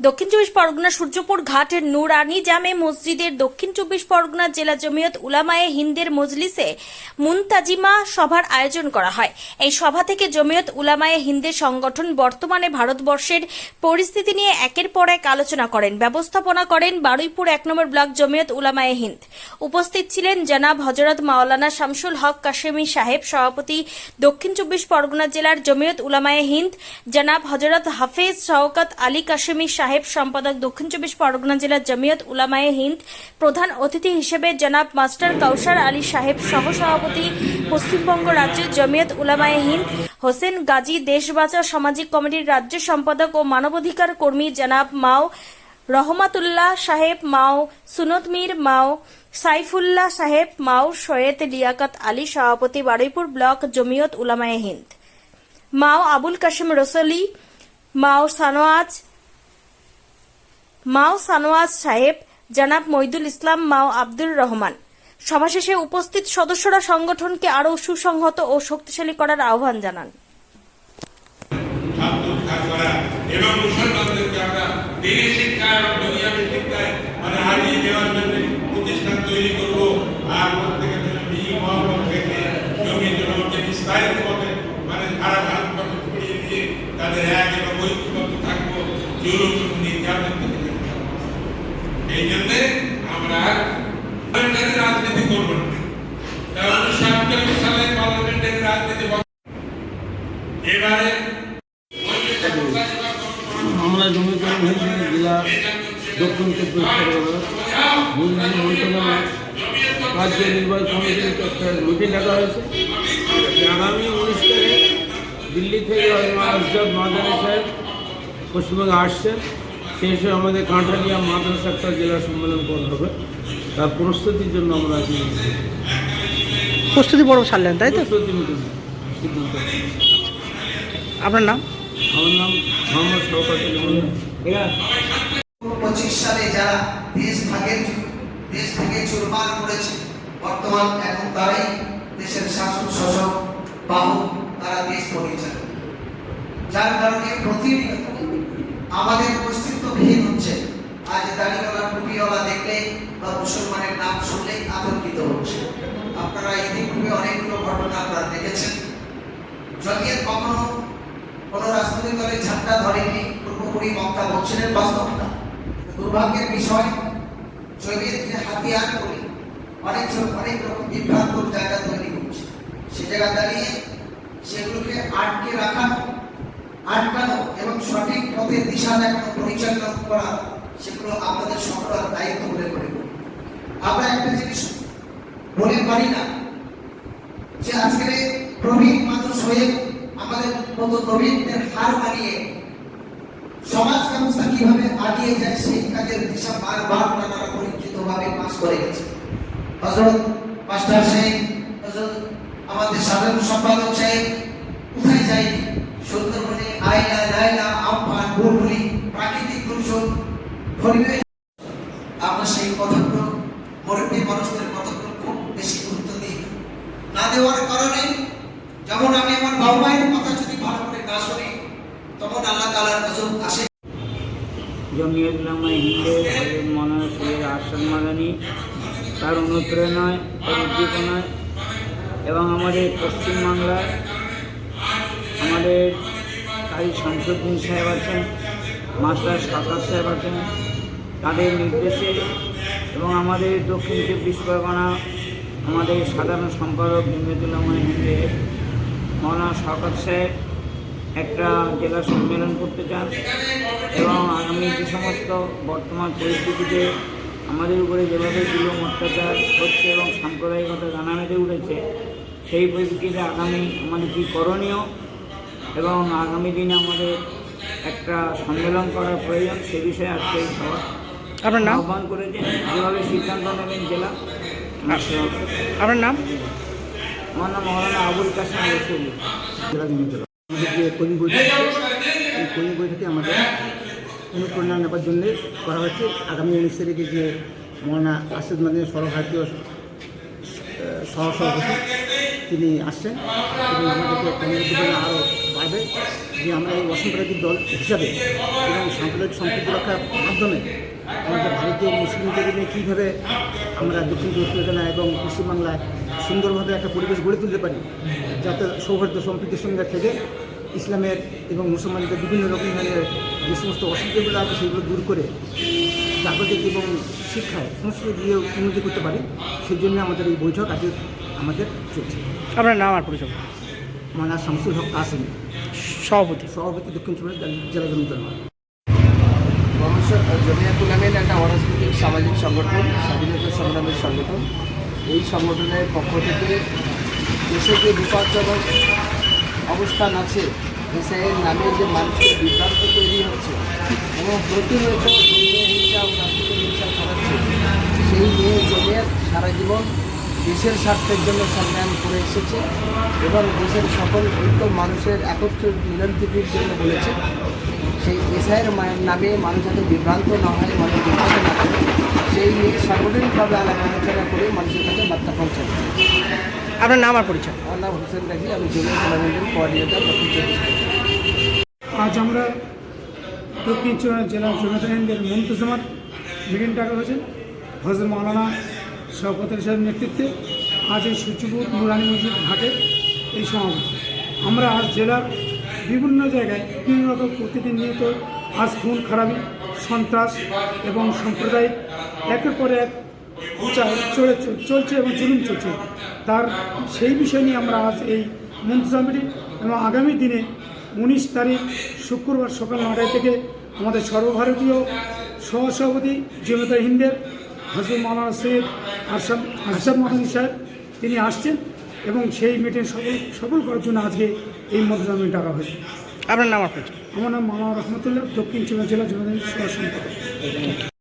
দক্ষিণ চব্বিশ পরগনা সূর্যপুর ঘাটের নুরানি জামে মসজিদের দক্ষিণ চব্বিশ পরগনা জেলা জমিয়ত উলামায়ে হিন্দের মজলিসে মুনতাজিমা সভার আয়োজন করা হয়। এই সভা থেকে জমিয়ত উলামায়ে হিন্দের সংগঠন বর্তমানে ভারতবর্ষের পরিস্থিতি নিয়ে একের পর এক আলোচনা করেন, ব্যবস্থাপনা করেন বারুইপুর এক নম্বর ব্লক জমিয়ত উলামায়ে হিন্দ। উপস্থিত ছিলেন জনাব হজরত মাওলানা শামসুল হক কাশেমি সাহেব, সভাপতি দক্ষিণ চব্বিশ পরগনা জেলার জমিয়ত উলামায়ে হিন্দ, জনাব হজরত হাফেজ শওকত আলী কাশেমি সম্পাদক দক্ষিণ চব্বিশ পরগনা জেলার জমিয়ত উলামায়ে হিন্দ, প্রধান অতিথি হিসেবে জনাব মাস্টার কাউসার আলী সাহেব সহ সভাপতি পশ্চিমবঙ্গ রাজ্যের জমিয়ত উলামায়ে হিন্দ, হোসেন গাজী দেশ বাঁচা সামাজিক কমিটির রাজ্য সম্পাদক ও মানবাধিকার কর্মী জনাব মাও রহমাতুল্লাহ সাহেব, মাও সুনত মীর, মাও সাইফুল্লাহ সাহেব, মাও সৈয়দ লিয়াকত আলী, সভাপতি বারুইপুর ব্লক জমিয়ত উলামায়ে হিন্দ। মাও আবুল কাশিম রসলি, মাও সানোয়াজ মাও সানোয়াজ সাহেব, জানাব মইদুল ইসলাম মাও আব্দুর রহমান। সভা শেষে উপস্থিত সদস্যরা সংগঠনকে আরও সুসংহত ও শক্তিশালী করার আহ্বান জানান। এবং মুসলমানদেরকে আমরা শিক্ষায় এবং শিক্ষায় মানে হারিয়ে দেওয়ার জন্য প্রতিষ্ঠান তৈরি করব আর প্রত্যেকের জন্য বিহি মহব্বত থেকে জমি জনকে বিস্তারিত ভাবে মানে সারা ভারতবর্ষ ছড়িয়ে দিয়ে তাদের এক এবং ঐক্যবদ্ধ থাকব জুলুম নির্যাতন থেকে মুক্ত হব। এই জন্যে আমরা রাজনীতি করব জেলা দক্ষিণ চব্বিশ পরগনা মন্ত্রণালয়। রাজ্য নির্বাহী কমিটির একটা মিটিং ডাকা হয়েছে। আগামী উনিশ দিল্লি থেকে মাদানী সাহেব পশ্চিমবঙ্গে আসছেন। সেই হিসেবে আমাদের কাঁঠালিয়া মাদ্রাসা একটা জেলা সম্মেলন করা হবে। তার প্রস্তুতির জন্য আমরা আজকে প্রস্তুতি বড় ছাড়লেন তাই তো? প্রস্তুতি মিটিং সিদ্ধান্ত। আপনার নাম? আমার নাম মোহাম্মদ মোল্লা। পঁচিশ সালে যারা দেশ ভাগের দেশ থেকে চুরমার করেছে বর্তমান এখন তারাই দেশের শাসন শাসক বাহু তারা দেশ পরিচালক। যার কারণে প্রতিনিয়ত আমাদের অস্তিত্বহীন হচ্ছে। আজ দাড়িওয়ালা টুপিওয়ালা দেখলে বা মুসলমানের নাম শুনলেই আতঙ্কিত হচ্ছে। আপনারা ইতিপূর্বে অনেকগুলো ঘটনা আপনারা দেখেছেন। যদি কখনো কোনো রাজনৈতিক দলের ঝান্ডা ধরেনি পূর্বপুরি মমতা বলছিলেন বাস্তবতা। দুর্ভাগ্যের বিষয় জৈবিককে হাতিয়ার করে অনেক অনেক রকম বিভ্রান্ত জায়গা তৈরি করছে সে জায়গা দাঁড়িয়ে সেগুলোকে আটকে রাখানো, আটকানো এবং সঠিক পথে দিশা দেখানো পরিচালনা করা, সেগুলো আপনাদের সকলের দায়িত্ব বলে মনে করি। আমরা একটা জিনিস বলে পারি না, যে আজকে প্রবীণ মানুষ হয়ে আমাদের মতো প্রবীণদের হার মানিয়ে সমাজ ব্যবস্থা কীভাবে আগিয়ে যায়, সেই কাজের দিশা বারবার তারা পরিচিত ভাবে পাস করে গেছে। হজরত মাস্টার সাহেব হজরত আমাদের সাধারণ সম্পাদক সাহেব, কোথায় যায়নি? পরিবেশ আমরা সেই কথাগুলো মুরব্বী মানুষদের কথাগুলো খুব বেশি গুরুত্ব দিই না। দেওয়ার কারণে যেমন আমি আমার বাবা মায়ের কথা যদি ভালো করে না শুনি, তখন আল্লাহ তালার গজব আসে তার অনুপ্রেরণায় এবং আমাদের পশ্চিমবাংলায় আমাদের কাজী শামসুদ্দিন সাহেব আছেন, মাস্টার সাকাত সাহেব আছেন তাদের নির্দেশে এবং আমাদের দক্ষিণ চব্বিশ পরগনা, আমাদের সাধারণ সম্পাদক জমিয়তুল্লামা হিন্দে, মৌলানা শওকত সাহেব একটা জেলা সম্মেলন করতে চান এবং আগামী যে সমস্ত বর্তমান পরিস্থিতিতে আমাদের উপরে যেভাবে জুলুম অত্যাচার হচ্ছে এবং সাম্প্রদায়িকতা জানা মেতে উঠেছে, সেই পরিপ্রেক্ষিতে আগামী আমাদের কী করণীয় এবং আগামী দিনে আমাদের একটা সম্মেলন করার প্রয়োজন, সে বিষয়ে আজকে সভা আপনার নাম? আহ্বান করেছে যেভাবে সিদ্ধান্ত নেবেন জেলা সেভাবে আপনার নাম? আমার নাম মৌলানা আবুল কাসিম রসুল। জেলা আমাদের যে কর্মী বৈঠক এই কর্মী বৈঠকে আমাদের অনুপ্রেরণা নেবার জন্য করা হচ্ছে আগামী উনিশ তারিখে যে মৌলানা আসাদ মাদিনের সর্বভারতীয় সহসভাপতি তিনি আসছেন এবং আমাদেরকে কর্মী আরও বাড়বে যে আমরা এই অসাম্প্রদায়িক দল হিসাবে এবং সাম্প্রদায়িক সম্পর্ক রক্ষার মাধ্যমে আমাদের ভারতীয় মুসলিমদের নিয়ে কীভাবে আমরা দক্ষিণ চব্বিশ পরগনা এবং পশ্চিমবাংলায় সুন্দরভাবে একটা পরিবেশ গড়ে তুলতে পারি, যাতে সৌহার্দ্য সম্প্রীতির সঙ্গে থেকে ইসলামের এবং মুসলমানদের বিভিন্ন রকম ধরনের যে সমস্ত অসুবিধাগুলো আছে সেগুলো দূর করে জাগতিক এবং শিক্ষায় সমস্ত দিয়ে উন্নতি করতে পারি সেই জন্য আমাদের এই বৈঠক আজকে আমাদের চলছে। আপনার নাম আর পরিচয়? মানা শামসুল হক কাসিম। সভাপতি। সভাপতি দক্ষিণ চব্বিশ জেলা জমিতন ভবিষ্যৎ জমিয়াতুল আমিন একটা অরাজনৈতিক সামাজিক সংগঠন স্বাধীনতা সংগ্রামের সংগঠন। এই সংগঠনের পক্ষ থেকে দেশে যে বিপজ্জনক অবস্থান আছে এসআইয়ের নামে যে মানুষের বিভ্রান্ত তৈরি হচ্ছে, এবং প্রতিনিয়ত হিংসা রাজনৈতিক হিংসা ছড়াচ্ছে, সেই নিয়ে জমিয়াত সারা জীবন দেশের স্বার্থের জন্য সংগ্রাম করে এসেছে, এবং দেশের সকল ঐক্য মানুষের একত্র মিলনপ্রীতির জন্য বলেছে। সেই এসআইয়ের নামে মানুষ যাতে বিভ্রান্ত না হয়, মানুষ বিভ্রান্ত না হয়, সেই নিয়ে সাংগঠনিকভাবে আলাপ আলোচনা করে মানুষের কাছে বার্তা পৌঁছাবে আপনার নাম আর পরিচয়? আমার নাম হোসেন রাজি আমি জমিয়া টুর্নামেন্টের কোঅর্ডিনেটর দক্ষিণ চব্বিশ আজ আমরা দক্ষিণ চব্বিশ জেলা জমিয়তের মন্তুজমার মিটিং ডাকা হয়েছে হজরত মাওলানা শওকত আলী সাহেবের নেতৃত্বে আজ এই সূর্যপুর নুরানি মসজিদ ঘাটে এই সমাবেশ। আমরা আজ জেলার বিভিন্ন জায়গায় বিভিন্ন রকম প্রতিদিন প্রতিনিয়ত আজ খুন খারাপি সন্ত্রাস এবং সাম্প্রদায়িক একের পর এক চলছে এবং জুলুম চলছে। তার সেই বিষয় নিয়ে আমরা আজ এই মন্ত্রিসভা মিটিং এবং আগামী দিনে উনিশ তারিখ শুক্রবার সকাল নটায় থেকে আমাদের সর্বভারতীয় সহসভাপতি জমিতা হিন্দের হজরত মাওলানা সৈয়দ আরশাদ আরশাদ মাহাদি সাহেব তিনি আসছেন এবং সেই মিটিং সফল সফল করার জন্য আজকে এই মন্ত্রিসভা মিটিং ডাকা হয়েছে। আপনার নাম পরিচয় আমার নাম মাওলানা রহমতুল্লাহ দক্ষিণ চব্বিশ জেলা সহ সম্পাদক